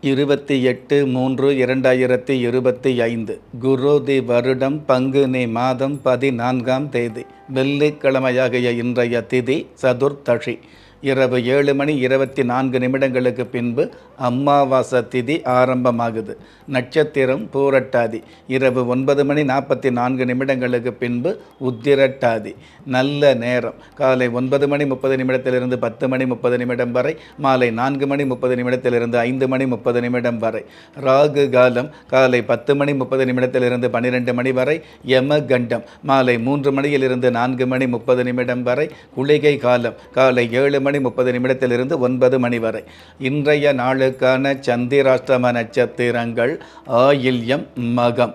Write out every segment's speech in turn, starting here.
இருபத்தி எட்டு மூன்று இரண்டாயிரத்தி இருபத்தி ஐந்து. குரோதி வருடம் பங்குனி மாதம் பதினான்காம் தேதி. வெள்ளிக்கிழமையாகிய இன்றைய திதி சதுர்த்தஷி இரவு ஏழு மணி இருபத்தி நான்கு நிமிடங்களுக்கு பின்பு அமாவாசை திதி ஆரம்பமாகுது. நட்சத்திரம் பூரட்டாதி. இரவு ஒன்பது மணி நாற்பத்தி நான்கு நிமிடங்களுக்கு பின்பு உத்திரட்டாதி. நல்ல நேரம். காலை ஒன்பது மணி முப்பது நிமிடத்திலிருந்து பத்து மணி முப்பது நிமிடம் வரை மாலை நான்கு மணி முப்பது நிமிடத்திலிருந்து ஐந்து மணி முப்பது நிமிடம் வரை. ராகு காலம் காலை பத்து மணி முப்பது நிமிடத்திலிருந்து பன்னிரெண்டு மணி வரை யம கண்டம் மாலை மூன்று மணியிலிருந்து நான்கு மணி முப்பது நிமிடம் வரை குளிகை காலம். காலை ஏழு மணி முப்பது நிமிடத்திலிருந்து ஒன்பது மணி வரை. இன்றைய நாளுக்கான சந்திராஷ்டம நட்சத்திரங்கள் ஆயில்யம் மகம்.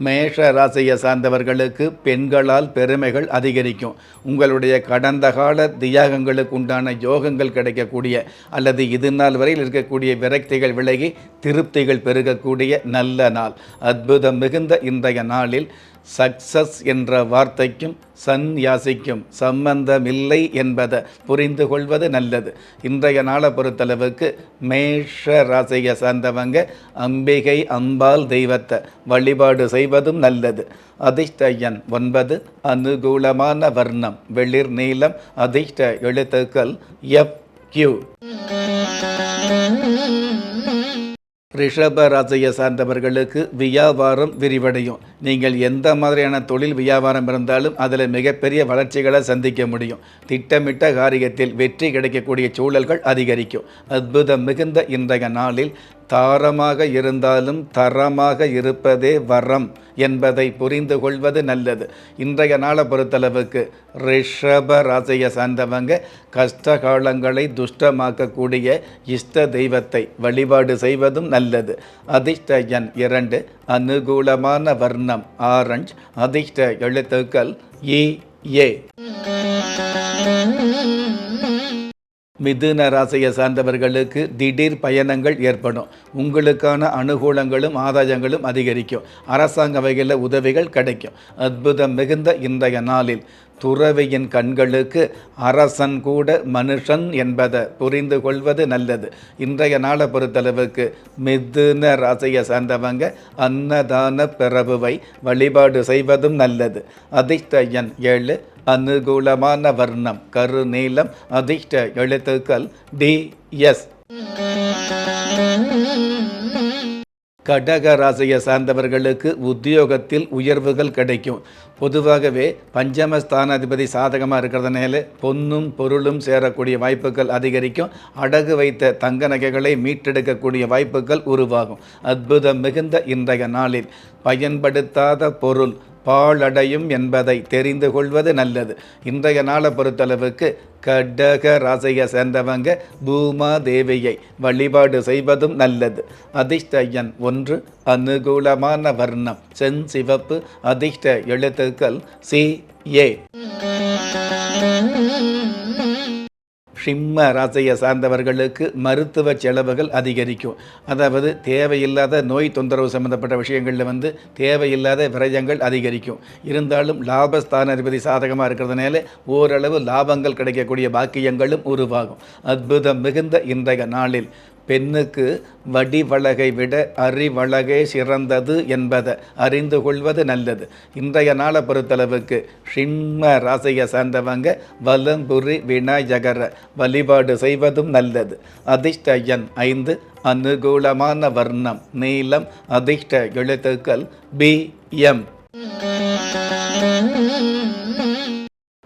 மேஷ ராசியை சார்ந்தவர்களுக்கு பெண்களால் பெருமைகள் அதிகரிக்கும். உங்களுடைய கடந்த கால தியாகங்களுக்கு உண்டான யோகங்கள் கிடைக்கக்கூடிய அல்லது இது நாள் வரையில் இருக்கக்கூடிய விரக்திகள் விலகி திருப்திகள் பெருகக்கூடிய நல்ல நாள். அற்புதம் மிகுந்த இன்றைய நாளில் சக்சஸ் என்ற வார்த்தைக்கும் சந்யாசிக்கும் சம்பந்தமில்லை என்பதை புரிந்து கொள்வது நல்லது. இன்றைய நாளை பொறுத்தளவுக்கு மேஷ ராசியை சார்ந்தவங்க அம்பிகை அம்பாள் தெய்வத்தை வழிபாடு செய்வதும் நல்லது. அதிர்ஷ்ட எண் ஒன்பது அனுகூலமான வர்ணம் வெளிர் நீளம் அதிர்ஷ்ட எழுத்துக்கள் எஃப் கியூ ரிஷப ராசியை சார்ந்தவர்களுக்கு வியாபாரம் விரிவடையும். நீங்கள் எந்த மாதிரியான தொழில் வியாபாரம் இருந்தாலும் அதில் மிகப்பெரிய வளர்ச்சிகளை சந்திக்க முடியும். திட்டமிட்ட காரியத்தில் வெற்றி கிடைக்கக்கூடிய சூழல்கள் அதிகரிக்கும். அற்புதம் மிகுந்த இன்றைய நாளில் தாரமாக இருந்தாலும் தரமாக இருப்பதே வரம் என்பதை புரிந்து கொள்வது நல்லது. இன்றைய நாளை பொறுத்தளவுக்கு ரிஷப ராசியை சார்ந்தவங்க கஷ்ட காலங்களை துஷ்டமாக்கக்கூடிய இஷ்ட தெய்வத்தை வழிபாடு செய்வதும் நல்லது. அதிர்ஷ்ட எண் இரண்டு அனுகூலமான வர்ணம் ஆரஞ்ச் அதிர்ஷ்ட எழுத்துக்கள் இ ஏ. மிதுன ராசியை சார்ந்தவர்களுக்கு திடீர் பயணங்கள் ஏற்படும். உங்களுக்கான அனுகூலங்களும் ஆதாயங்களும் அதிகரிக்கும். அரசாங்க வகையில் உதவிகள் கிடைக்கும். அற்புதம் மிகுந்த இன்றைய நாளில். துறவியின் கண்களுக்கு அரசன் கூட மனுஷன் என்பதை புரிந்து கொள்வது நல்லது. இன்றைய நாளை பொறுத்தளவுக்கு மிதுன ராசியை சார்ந்தவங்க அன்னதான பிறவுவை வழிபாடு செய்வதும் நல்லது. அதிர்ஷ்ட எண் ஏழு அனுகூலமான வர்ணம் கருநீலம் அதிர்ஷ்ட எழுத்துக்கள் டி எஸ். கடக ராசியை சார்ந்தவர்களுக்கு உத்தியோகத்தில் உயர்வுகள் கிடைக்கும். பொதுவாகவே பஞ்சமஸ்தானாதிபதி சாதகமாக இருக்கிறதுனால பொன்னும் பொருளும் சேரக்கூடிய வாய்ப்புகள் அதிகரிக்கும். அடகு வைத்த தங்க நகைகளை மீட்டெடுக்கக்கூடிய வாய்ப்புகள் உருவாகும். அற்புதம் மிகுந்த இன்றைய நாளில் பயன்படுத்தாத பொருள் பாழடையும் என்பதை தெரிந்து கொள்வது நல்லது. இன்றைய நாளை பொறுத்தளவுக்கு கடக ராசியை சேர்ந்தவங்க பூமா தேவியை வழிபாடு செய்வதும் நல்லது. அதிர்ஷ்ட எண் ஒன்று அனுகூலமான வர்ணம் செஞ்சிவப்பு அதிர்ஷ்ட எழுத்துக்கள் சி ஏ. ஷிம்ம ராசியை சார்ந்தவர்களுக்கு மருத்துவ செலவுகள் அதிகரிக்கும். அதாவது தேவையில்லாத நோய் தொந்தரவு சம்பந்தப்பட்ட விஷயங்களில் வந்து தேவையில்லாத விரயங்கள் அதிகரிக்கும். இருந்தாலும் லாபஸ்தான அதிபதி சாதகமாக இருக்கிறதுனால ஓரளவு லாபங்கள் கிடைக்கக்கூடிய பாக்கியங்களும் உருவாகும். அற்புதம் மிகுந்த இன்றைய நாளில். பெண்ணுக்கு வடிவழகை விட அறிவழகே சிறந்தது என்பதை அறிந்து கொள்வது நல்லது. இன்றைய நாளை பொறுத்தளவுக்கு ஷிம்ம ராசியை சார்ந்தவங்க வலம்புரி விநாயகர வழிபாடு செய்வதும் நல்லது. அதிர்ஷ்ட எண் ஐந்து அனுகூலமான வர்ணம் நீளம் அதிர்ஷ்ட எழுத்துக்கள் பி எம்.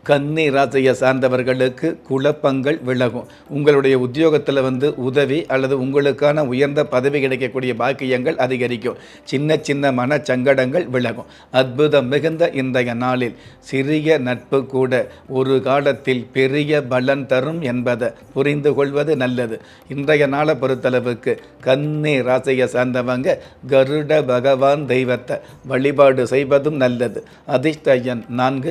கன்னி ராசியை சார்ந்தவர்களுக்கு குழப்பங்கள் விலகும். உங்களுடைய உத்தியோகத்தில் வந்து உதவி அல்லது உங்களுக்கான உயர்ந்த பதவி கிடைக்கக்கூடிய பாக்கியங்கள் அதிகரிக்கும். சின்ன சின்ன மனச்சங்கடங்கள் விலகும். அற்புதம் மிகுந்த இன்றைய நாளில் சிறிய நட்பு கூட ஒரு காலத்தில் பெரிய பலன் தரும் என்பதை புரிந்து கொள்வது நல்லது. இன்றைய நாளை பொறுத்தளவுக்கு கன்னி ராசியை சார்ந்தவங்க கருட பகவான் தெய்வத்தை வழிபாடு செய்வதும் நல்லது. அதிர்ஷ்ட எண் நான்கு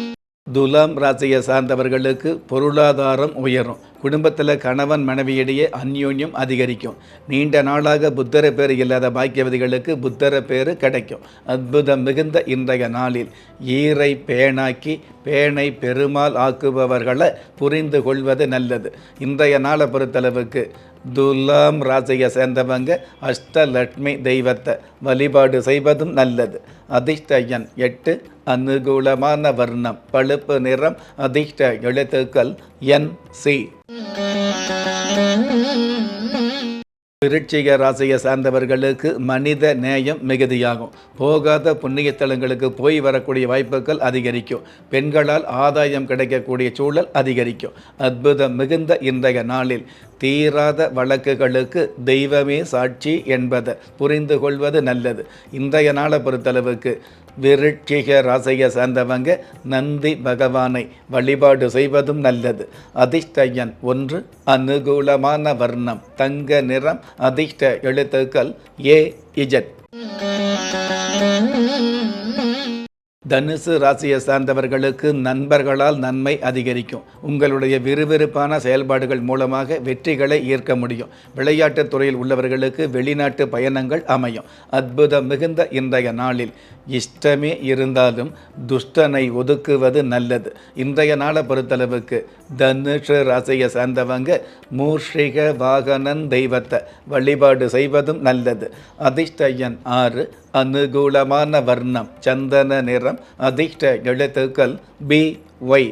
துலாம் ராசியை சார்ந்தவர்களுக்கு பொருளாதாரம் உயரும். குடும்பத்தில் கணவன் மனைவியிடையே அந்யோன்யம் அதிகரிக்கும். நீண்ட நாளாக புத்தர பேர் இல்லாத பாக்கியவதிகளுக்கு புத்தர பேர் கிடைக்கும். அற்புதம் மிகுந்த இன்றைய நாளில் ஈரை பேணாக்கி பேணை பெருமாள் ஆக்குபவர்களை புரிந்து கொள்வது நல்லது. இன்றைய நாளை பொறுத்தளவுக்கு துலாம் ராசியை சேர்ந்தவங்க அஷ்டலட்சுமி தெய்வத்தை வழிபாடு செய்வதும் நல்லது. அதிர்ஷ்ட எண் எட்டு அனுகூலமான வர்ணம் பழுப்பு நிறம் அதிர்ஷ்ட எழுத்துக்கள் என் சி. விருட்சிக ராசியை சார்ந்தவர்களுக்கு மனித நேயம் மிகுதியாகும். போகாத புண்ணியத்தலங்களுக்கு போய் வரக்கூடிய வாய்ப்புகள் அதிகரிக்கும். பெண்களால் ஆதாயம் கிடைக்கக்கூடிய சூழல் அதிகரிக்கும். அற்புதம் மிகுந்த இன்றைய நாளில் தீராத வழக்குகளுக்கு தெய்வமே சாட்சி என்பதை புரிந்து கொள்வது நல்லது. இன்றைய நாளை பொறுத்தளவுக்கு விருட்சிக ராசியை சார்ந்தவங்க நந்தி பகவானை வழிபாடு செய்வதும் நல்லது. அதிர்ஷ்டயன் ஒன்று அனுகூலமான வர்ணம் தங்க நிறம் அதிர்ஷ்ட எழுத்துக்கள் ஏ இஜட். தனுசு ராசியை சார்ந்தவர்களுக்கு நண்பர்களால் நன்மை அதிகரிக்கும். உங்களுடைய விறுவிறுப்பான செயல்பாடுகள் மூலமாக வெற்றிகளை ஈர்க்க முடியும். விளையாட்டுத் துறையில் உள்ளவர்களுக்கு வெளிநாட்டு பயணங்கள் அமையும். அற்புதம் மிகுந்த இன்றைய நாளில். இஷ்டமே இருந்தாலும் துஷ்டனை ஒதுக்குவது நல்லது. இன்றைய நாளை பொறுத்தளவுக்கு தனுஷ ராசியை சார்ந்தவங்க மூர்ஷிக வாகனன் தெய்வத்தை வழிபாடு செய்வதும் நல்லது. அதிர்ஷ்டயன் ஆறு அனுகூலமான வர்ணம் சந்தன நிறம் அதிர்ஷ்ட எழுத்துக்கள் பி ஒய்.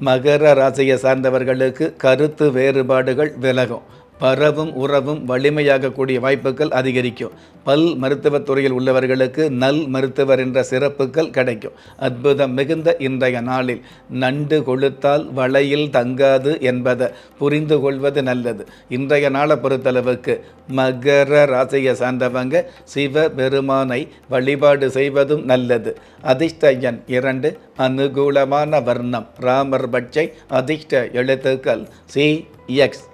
மகர ராசியை சார்ந்தவர்களுக்கு கருத்து வேறுபாடுகள் விலகும். பரவும் உறவும் வலிமையாகக்கூடிய வாய்ப்புகள் அதிகரிக்கும். பல் மருத்துவத் துறையில் உள்ளவர்களுக்கு நல் மருத்துவர் என்ற சிறப்புகள் கிடைக்கும். அற்புதம் மிகுந்த இன்றைய நாளில். நண்டு கொளுத்தால் வளையில் தங்காது என்பதை புரிந்து கொள்வது நல்லது. இன்றைய நாளை பொறுத்தளவுக்கு மகர ராசியை சார்ந்தவங்க சிவ பெருமானை வழிபாடு செய்வதும் நல்லது. அதிர்ஷ்ட எண் இரண்டு அனுகூலமான வர்ணம். ராமர் பட்சை அதிர்ஷ்ட எழுத்துக்கள். C X.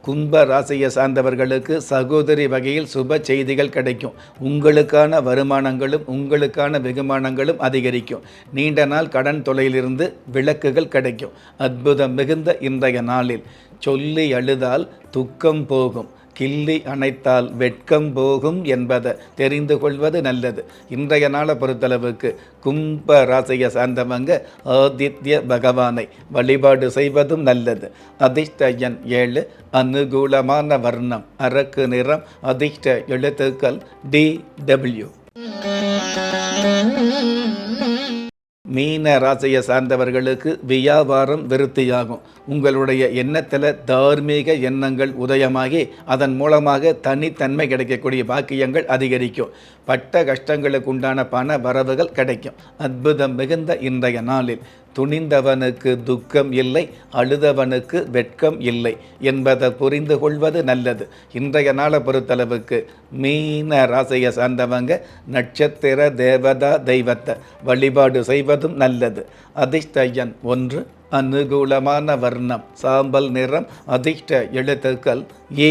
கும்ப ராசியை சார்ந்தவர்களுக்கு சகோதரி வகையில் சுப செய்திகள் கிடைக்கும். உங்களுக்கான வருமானங்களும் உங்களுக்கான வெகுமானங்களும் அதிகரிக்கும். நீண்ட நாள் கடன் தொலையிலிருந்து விளக்குகள் கிடைக்கும். அற்புதம் மிகுந்த இன்றைய நாளில். சொல்லி அழுதால் துக்கம் போகும். கிள்ளி அணைத்தால் வெட்கம் போகும் என்பதை தெரிந்து கொள்வது நல்லது. இன்றைய நாளை பொறுத்தளவுக்கு கும்ப ராசியை சார்ந்தவங்க ஆதித்ய பகவானை வழிபாடு செய்வதும் நல்லது. அதிர்ஷ்ட எண் ஏழு அனுகூலமான வர்ணம் அரக்கு நிறம் அதிர்ஷ்ட எழுத்துக்கள் டி டபிள்யூ. மீன ராசியை சார்ந்தவர்களுக்கு வியாபாரம் விருத்தியாகும். உங்களுடைய எண்ணத்தில் தார்மீக எண்ணங்கள் உதயமாகி அதன் மூலமாக தனித்தன்மை கிடைக்கக்கூடிய பாக்கியங்கள் அதிகரிக்கும். பட்ட கஷ்டங்களுக்கு உண்டான பண வரவுகள் கிடைக்கும். அற்புதம் மிகுந்த இன்றைய நாளில். துணிந்தவனுக்கு துக்கம் இல்லை அழுதவனுக்கு வெட்கம் இல்லை என்பதை புரிந்து கொள்வது நல்லது. இன்றைய நாளை பொறுத்தளவுக்கு மீன ராசியை சார்ந்தவங்க நட்சத்திர தேவதா தெய்வத்தை வழிபாடு செய்வதும் நல்லது. அதிர்ஷ்டயன் ஒன்று அனுகூலமான வர்ணம் சாம்பல் நிறம் அதிர்ஷ்ட எழுத்துக்கள் ஏ